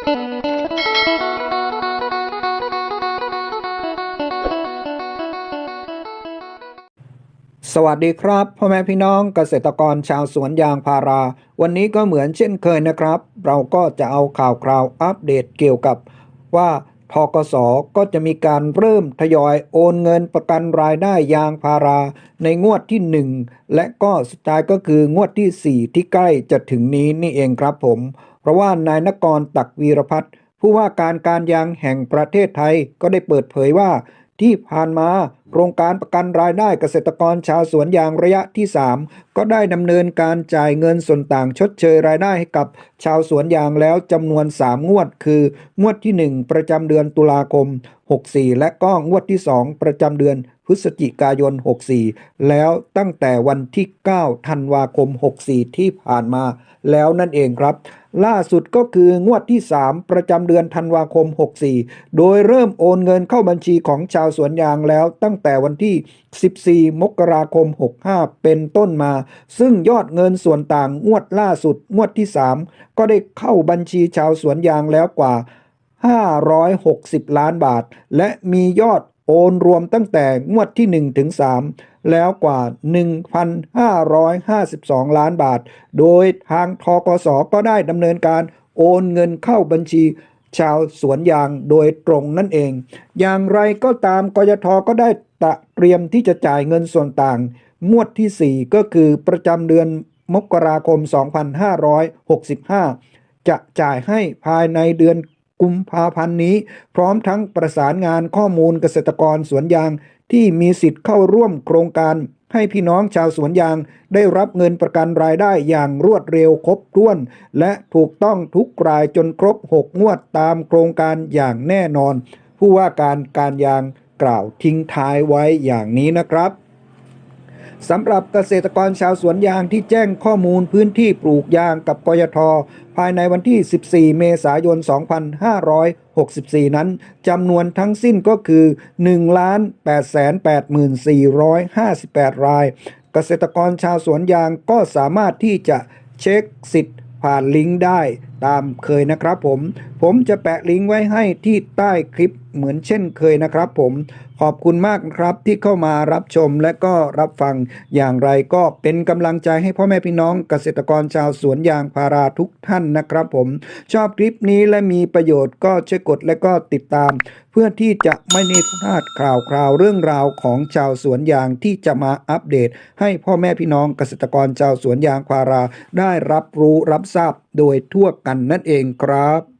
สวัสดีครับพ่อแม่พี่น้องเกษตรกรชาวสวนยางพารา วันนี้ก็เหมือนเช่นเคยนะครับ เราก็จะเอาข่าวคราวอัปเดตเกี่ยวกับว่าทกสก็จะมีการเริ่มทยอยโอนเงินประกันรายได้ยางพารา ในงวดที่ 1 และก็สุดท้ายก็คืองวดที่ 4 ที่ใกล้จะถึงนี้นี่เองครับผม เพราะว่านายนกรตักวีรพัฒน์ผู้ว่าการการยางแห่งประเทศไทยก็ได้เปิดเผยว่าที่ผ่านมาโครงการประกันรายได้เกษตรกรชาวสวนยางระยะที่ 3 ก็ได้ดำเนินการจ่ายเงินส่วนต่างชดเชยรายได้ให้กับชาวสวนยางแล้วจำนวน 3 งวด คือ งวดที่ 1 ประจำเดือนตุลาคม 64 และก็งวดที่ 2 ประจำเดือนพฤศจิกายน 64 แล้วตั้งแต่วันที่ 9 ธันวาคม 64 ที่ผ่านมาแล้วนั่นเองครับ ล่าสุดก็คืองวดที่ 3 ประจำเดือนธันวาคม 64 โดยเริ่มโอนเงินเข้าบัญชีของชาวสวนยางแล้วตั้งแต่วันที่ 14 มกราคม 65 เป็นต้นมา ซึ่งยอดเงินส่วนต่างงวดล่าสุดงวดที่ 3 ก็ได้เข้าบัญชีชาวสวนยางแล้วกว่า 560 ล้านบาท และมียอดโอนรวมตั้งแต่งวดที่ 1 ถึง 3 แล้วกว่า 1,552 ล้านบาท โดยทางทกสก็ได้ดำเนินการโอนเงินเข้าบัญชีชาวสวนยางโดยตรงนั่นเอง อย่างไรก็ตามกยทก็ได้ตะเตรียมที่จะจ่ายเงินส่วนต่าง งวดที่ 4 ก็คือประจำเดือนมกราคม 2565 จะจ่ายให้ภายในเดือน กุมภาพันธ์นี้ พร้อมทั้งประสานงานข้อมูลเกษตรกรสวนยาง ที่มีสิทธิ์เข้าร่วมโครงการ ให้พี่น้องชาวสวนยาง ได้รับเงินประกันรายได้อย่างรวดเร็วครบถ้วน และถูกต้องทุกรายจนครบ 6 งวดตามโครงการอย่างแน่นอน ผู้ว่าการการยางกล่าวทิ้งท้ายไว้อย่างนี้นะครับ สำหรับเกษตรกรชาวสวนยางที่แจ้งข้อมูลพื้นที่ปลูกยางกับกยท ภายในวันที่ 14 เมษายน 2564 นั้นจำนวนทั้งสิ้นก็คือ 1,884,58 ราย เกษตรกรชาวสวนยางก็สามารถที่จะเช็คสิทธิ์ผ่านลิงก์ได้ตามเคยนะครับผม ผมจะแปะลิงก์ไว้ให้ที่ใต้คลิปเหมือนเช่นเคยนะครับผมขอบคุณมากนะครับที่เข้ามารับชมและก็รับฟังอย่างไรก็เป็นกำลังใจให้พ่อแม่พี่น้องเกษตรกรชาวสวนยางพาราทุกท่านนะครับผม ชอบคลิปนี้และมีประโยชน์ก็ช่วยกดและก็ติดตาม เพื่อที่จะไม่พลาดข่าวคราวเรื่องราวของชาวสวนยางที่จะมาอัปเดต ให้พ่อแม่พี่น้องเกษตรกรชาวสวนยางพาราได้รับรู้รับทราบโดยทั่วกันนั่นเองครับ